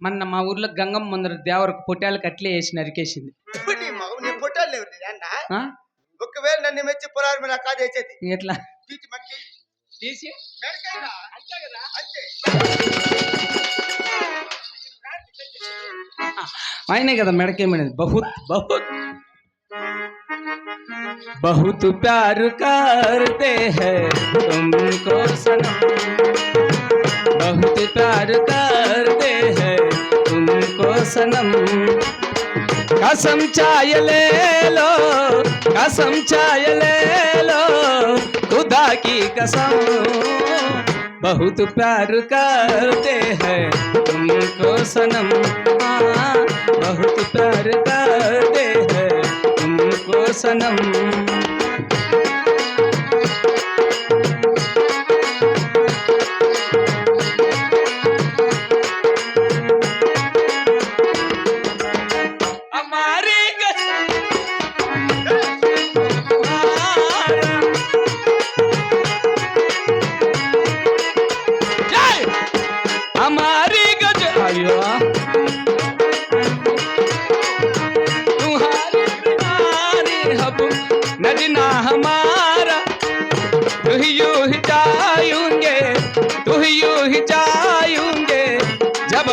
మొన్న మా ఊర్లో గంగమ్మ ముందర దేవరకు పొట్టాలకు అట్లే వేసి నరికేసింది? ఒకవేళ నన్ను మెచ్చి పొలాల మీద కాదు వేసేది. ఎట్లా? తీసి అంతే ఆయనే కదా మెడకేమనేది బహుత్ బహుత్ बहुत प्यार करते हैं तुमको सनम बहुत प्यार करते हैं तुमको सनम कसम चाय ले लो कसम चाय ले लो खुदा की कसम बहुत प्यार करते हैं तुमको सनम। हाँ, बहुत प्यार करते हैं तुमको सनम।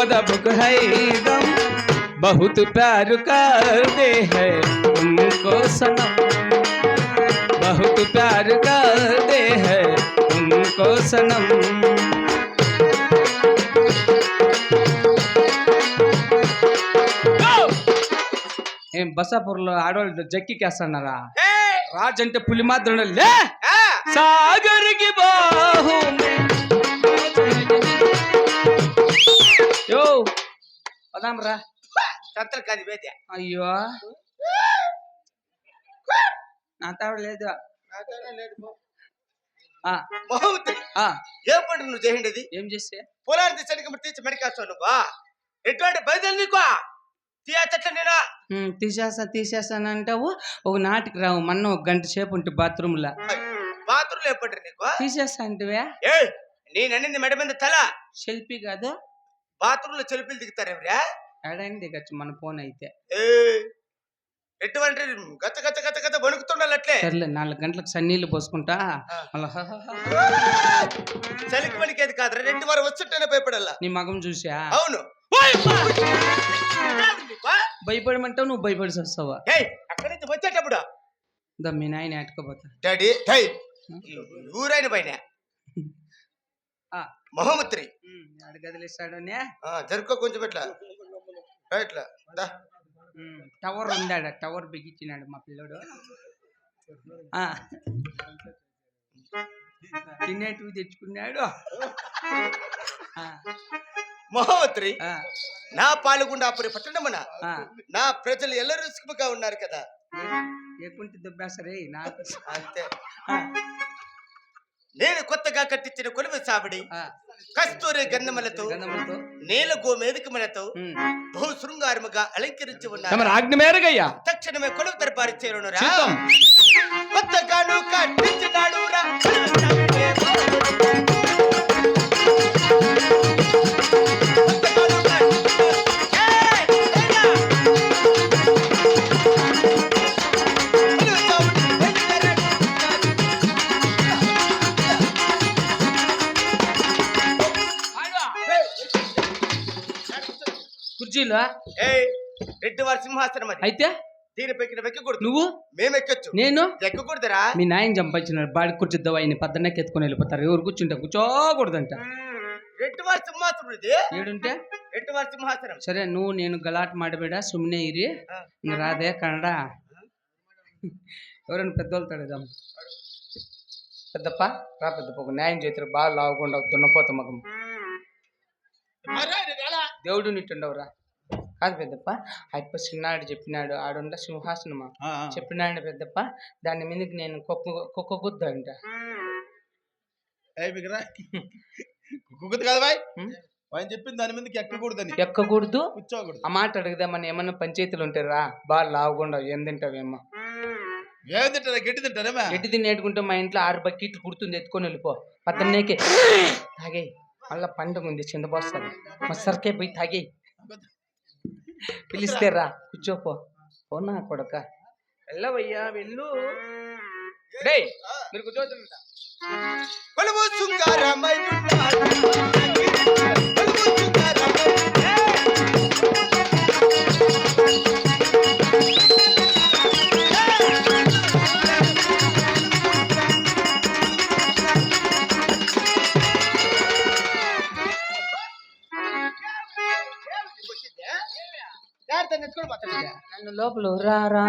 दबक है दम बहुत प्यार करते हैं तुमको सनम बहुत प्यार करते हैं तुमको सनम ఏం బసాపూర్లో ఆడవాళ్ళు జక్కికేస్తున్నారా ఏయ్! రాజు అంటే పులి మాత్రం లే ఆ! సాగర్కి బాహు పదాం రా సంతలు కాదు వేద్య అయ్యో. నా తావిడ లేదు. ఏ పండు నువ్వు చేయండి ఏం చేస్తే? పొలాన్ని తీసడానికి తీసి మెడికేస్తావు నువ్వు? ఎటువంటి బయలు నీకు? తీయా చెట్ల నేను ఉమ్, తీసేస్తా తీసేస్తాను అంటావు. ఒక నాటికి రావు మొన్న ఒక గంట సేపు ఉంటే బాత్రూమ్లో బాత్రూమ్ లేపండి నీకు? తీసేస్తా అంటివే. ఏ నేను అనింది మెడ మీద తల. సెల్ఫీ కాదు. బాత్రూమ్లో చెలుపులు దిగుతారు ఎవరా ఎడైనా దిగచ్చు మన ఫోన్ అయితే. ఏ? ఎటువంటి గత గత గత గత వణుకుతుండాలి అట్లే? సర్లే నాలుగు గంటలకు సన్నీళ్ళు పోసుకుంటా. మళ్ళా. చలికి వణికేది కాదు రెండు వారు వచ్చుంటేనే భయపడాల? నీ మగం చూసా? అవును. భయపడమంటావు నువ్వు భయపడి వస్తావా అక్కడి నుంచి వచ్చేటప్పుడు? దా మీ నాయన ఎట్టుకోపోతా డాడీ ఊరైన పైన. ఆ. మహోమత్రి. జరుకో కొంచెం ఇట్లా ఇట్లా. టవర్ ఉందాడ? టవర్ బిగించినాడు మా పిల్లోడు. తినేటివి తెచ్చుకున్నాడు. మహోమత్రి నా పాల్గొండాపురి పట్టణమున. నా ప్రజలు ఎల్లరూ సుఖముగా ఉన్నారు కదా. ఏకుంటి దుబ్బేసరే నాకు. అంతే. నేను కొత్తగా కట్టించిన కొలువు సాబడి ఆ, కస్తూరి గంధములతో నీల గోమేధికములతో ఉమ్. బహు శృంగారముగా అలంకరించి ఉన్నారు ఆజ్ఞ మేరగయ్యా. తక్షణమే కొలువు దర్బారు చేరును రా. కొత్తగాను కట్టించినాడు రా అయితే? నువ్వు? ఎక్కొచ్చు. నేను? ఎక్కకూడదురా మీ నాయన చంపించినారు బాడి కూర్చుద్దాం ఆయన పద్దన్నకి వెళ్ళిపోతారు. ఎవరు కూర్చుంటే కూర్చోకూడదంట. ఏడుంటే? సరే నువ్వు నేను గలాట్ మాడబేడ సుమ్నే ఇరి. రాదే కన్నడ. ఎవరైనా పెద్దోళ్ళు తడదాం పెద్దప్ప రా పెద్దప్ప న్యాయం చేతులు బాగా లావకుండా దున్నపోత మగం. దేవుడు నిట్టుండవురా. కాదు పెద్దప్ప. అప్ప చిన్నాడు చెప్పినాడు. ఆడుండ సింహాసనమా? చెప్పినాడు పెద్దప్ప. దాని మీదకి నేను కుక్క కుక్క గుద్ద అంట కాదు బాయ్? ఆయన దాని మీదకి ఎక్కకూడదని. ఎక్కకూడదు? కూర్చోకూడదు. ఆ మాట అడుగుదామని ఏమన్నా పంచాయతీలు ఉంటారా బాగా లావుకుండా ఏం తింటావేమో. ఏం తింటారా? గడ్డి తింటారేమా ఎట్టి తిని నేడుకుంటే మా ఇంట్లో ఆరు బకెట్లు కుడుతుంది ఎత్తుకొని వెళ్ళిపో. పద్దన్నేకి. తాగే మళ్ళా పండుగ ఉంది చిందపోస్తుంది మసరికే పోయి తాగే పిలిస్తే రా కూర్చోపో. పోనా కొడక? వెళ్ళవయ్యా వెళ్ళు. మీరు కూర్చోతుంట నన్ను లోపల రారా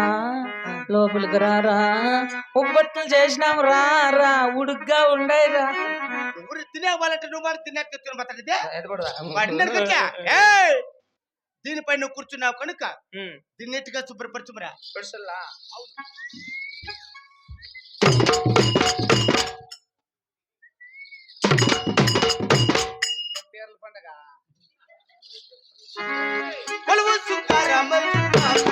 లోపలికి రారా ఉబ్బట్లు చేసినాం రారా ఉడుగ్గా ఉండేరా ఎవరు తినేవాలంటే నువ్వు వాడు తిన్నట్టు దీనిపై నువ్వు కూర్చున్నావు కనుక దీన్ని శుభ్రపరచుమరా. అవును. కొలువు సుందరమయున్నాడు.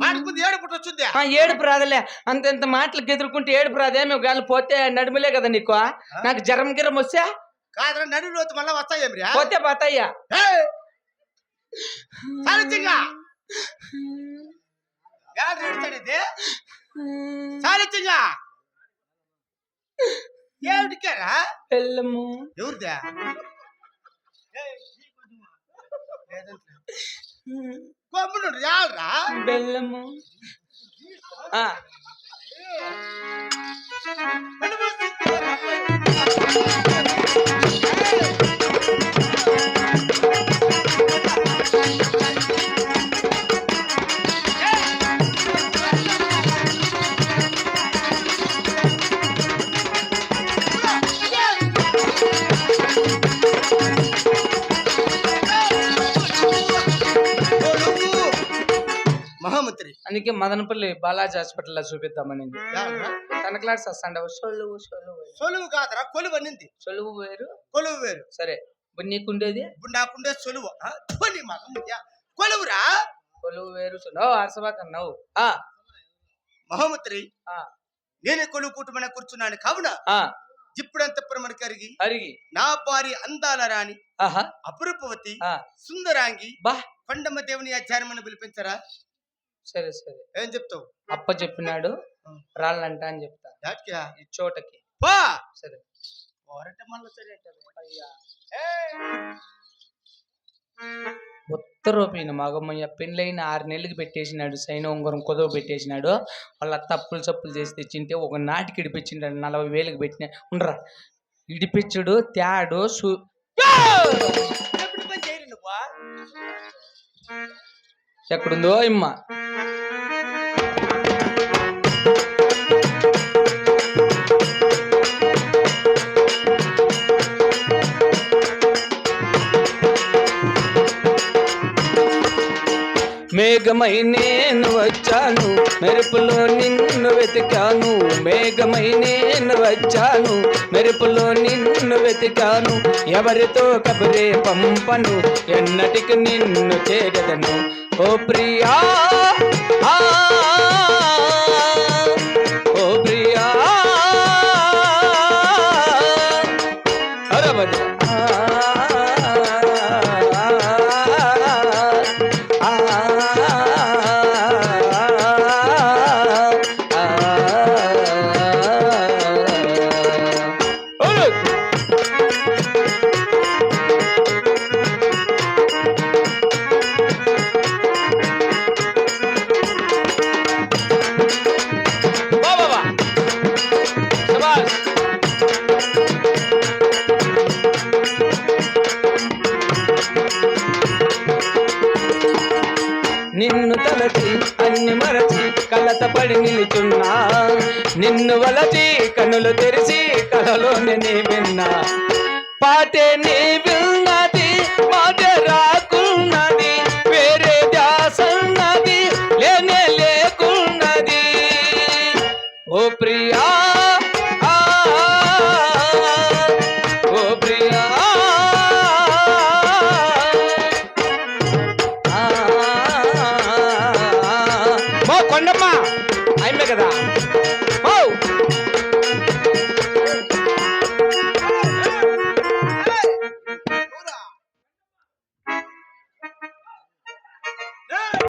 వాడుకుంది ఏడుపు వచ్చింది. ఏడుపు రాదలే. అంత ఇంత మాటలకు ఎదుర్కొంటే ఏడుపు రాదే మేము గాలి పోతే నడుములే కదా నీకు నాకు జ్వరం గిరం వస్తే? కాదు నడుము రోజు మళ్ళీ వస్తాయి పోతే పోతాయ్యా సారిచ్చిగా సారిచ్చిగా ఏమిటికారా ఎవరిదా? కొమ్మును యాళ్ళరా బెల్లము. ఆ, మహామంత్రి. అందుకే మదనపల్లి బాలాజీ హాస్పిటల్లో చూపిద్దామనింది. యాళ్ళరా? తన క్లాస్ వస్తాండవు. సొలువు సొలువు. సొలువు కాదురా కొలువు అనింది. సొలువు వేరు? కొలువు వేరు. సరే ఇప్పుడు నీకుండేది? ఇప్పుడు నాకుండే సొలువు. మగముద్యా. కొలువురా? కొలువు వేరు సొలువు ఆ. మహామంత్రి ఆ, నేనే కొలువు కూటమని కూర్చున్నాను కావున? ఆ, ఇప్పుడంతప్పుడు మనకి అరిగి అరిగి నా భార్య అందాల రాణి అపురూపవతి సుందరాంగి బా. కొండమ్మ దేవుని ఆచార్యమని పిలిపించరా? సరే సరే. ఏం చెప్తావు? అప్ప చెప్పినాడు రాళ్ళంట అని చెప్తా. దాట్కి ఈ చోటకి. పో! సరే. పోరట మళ్ళీ సరే అంటారు. అయ్యా. ఏయ్! ఉత్తరోపిన మగమ్మయ్య పెళ్ళైన ఆరు నెలలకి పెట్టేసినాడు సైన ఉంగరం కుదవ పెట్టేసినాడు. వాళ్ళ తప్పులు చప్పులు చేసి తెచ్చింటే ఒక నాటికి ఇడిపించిండాడు నలభై వేలకు పెట్టిన. ఉండరా. ఇడిపించుడు తేడు సు ఎక్కడుందో ఇమ్మ. మేఘమై నేను వచ్చాను. మెరుపులో నిన్ను వెతికాను. మేఘమై నేను వచ్చాను. మెరుపులో నిన్ను వెతికాను. ఎవరితో కబురే పంపను? ఎన్నటికి నిన్ను చేరదను ఓ ప్రియా నిన్ను వలచి కన్నులు తెరిచి కలలోనే నీ విన్నా. పాటే నీ విన్నది మాట రాకున్నది వేరే దాసన్నది లేనే లేకున్నది. ఓ ప్రియా ఆ, ఓ కొండమ్మ అయిమే కదా.